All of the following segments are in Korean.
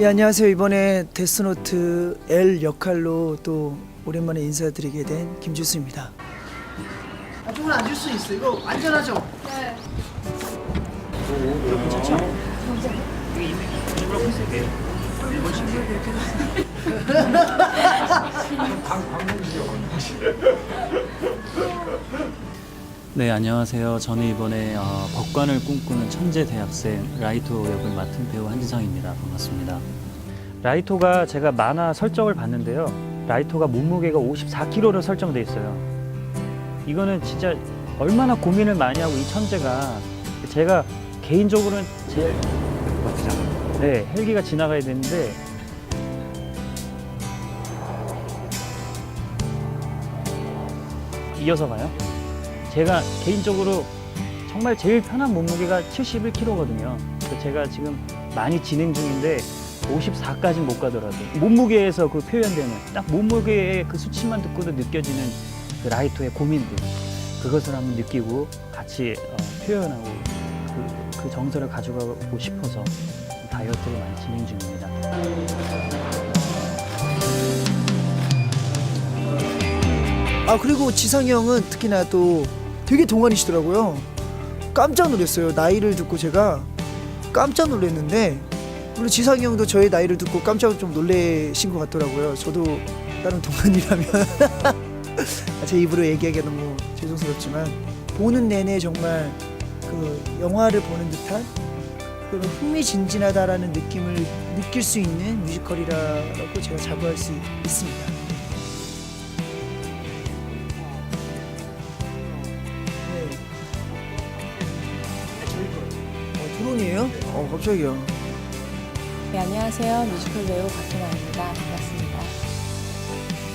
예, 안녕하세요. 이번에 데스노트 L 역할로 또 오랜만에 인사드리게 된 김주수입니다. 아, 조금 앉을 수 있어. 이거 안전하죠? 네. 네, 안녕하세요. 저는 이번에 어, 법관을 꿈꾸는 천재 대학생 라이토 역을 맡은 배우 한지성입니다. 반갑습니다. 라이토가 제가 만화 설정을 봤는데요. 라이토가 몸무게가 54kg로 설정돼 있어요. 이거는 진짜 얼마나 고민을 많이 하고 이 천재가 제가 개인적으로는 제일 네, 헬기가 지나가야 되는데 이어서 가요. 제가 개인적으로 정말 제일 편한 몸무게가 71kg거든요. 그래서 제가 지금 많이 진행 중인데 54까지 못 가더라도 몸무게에서 그 표현되는 딱 몸무게의 그 수치만 듣고도 느껴지는 그 라이토의 고민들 그것을 한번 느끼고 같이 어, 표현하고 그, 그 정서를 가져가고 싶어서 다이어트를 많이 진행 중입니다. 아, 그리고 지상이 형은 특히나 또 되게 동안이시더라고요. 깜짝 놀랐어요. 나이를 듣고 제가 깜짝 놀랐는데 물론 지상이 형도 저의 나이를 듣고 깜짝 좀 놀래신 것 같더라고요. 저도 다른 동안이라면 제 입으로 얘기하기가 너무 죄송스럽지만 보는 내내 정말 그 영화를 보는 듯한 그런 흥미진진하다라는 느낌을 느낄 수 있는 뮤지컬이라고 제가 자부할 수 있습니다. 어, 드론이에요? 어, 갑자기요. 네, 안녕하세요. 뮤지컬 배우 박진아입니다. 반갑습니다.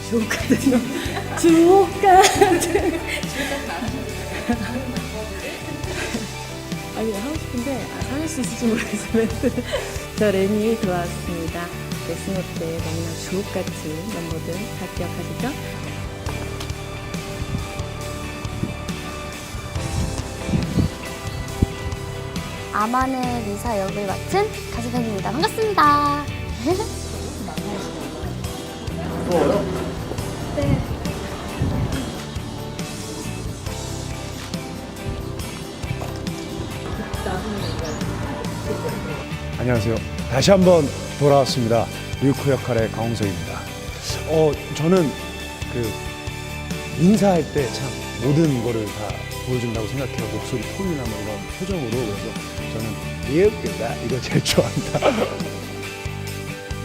주옥 같은 주옥 같은 아니 하고 싶은데 아, 살릴 수 있을지 모르겠어요. 저 레니 들어왔습니다. 데스노트의 너무나 주옥 같은 멤버들 다 기억하시죠? 아만의 리사 역을 맡은 가수팬입니다. 반갑습니다. 안녕하세요. 다시 한번 돌아왔습니다. 류크 역할의 강홍석입니다. 어, 저는 그 인사할 때 참 모든 거를 다 보여준다고 생각해요. 목소리 톤이나 뭐 이런 표정으로. 그래서 저는 리얼크다 이거 제일 좋아한다.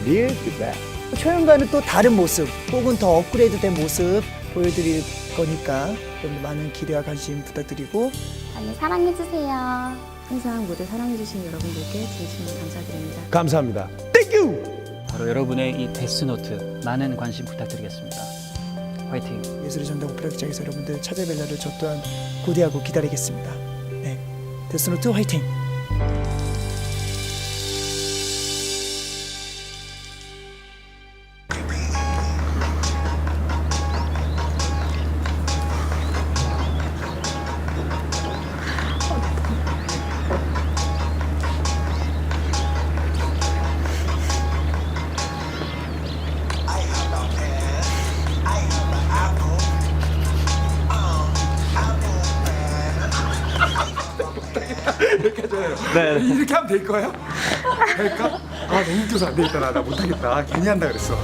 리얼크다. 초연과는 또 다른 모습 혹은 더 업그레이드된 모습 보여드릴 거니까 여러분 많은 기대와 관심 부탁드리고 많이 사랑해주세요. 항상 무대 사랑해주신 여러분들께 진심으로 감사드립니다. 감사합니다. 땡큐! 바로 여러분의 이 데스노트 많은 관심 부탁드리겠습니다. 화이팅! 예술의 전당 오페라 극장에서 여러분들 찾아뵐 날을 저 또한 고대하고 기다리겠습니다. 네, 데스노트 화이팅! 네. 이렇게 하면 될 거예요? 될까? 아 너무 웃겨서 안 되겠다 나, 나 못하겠다 아, 괜히 한다 그랬어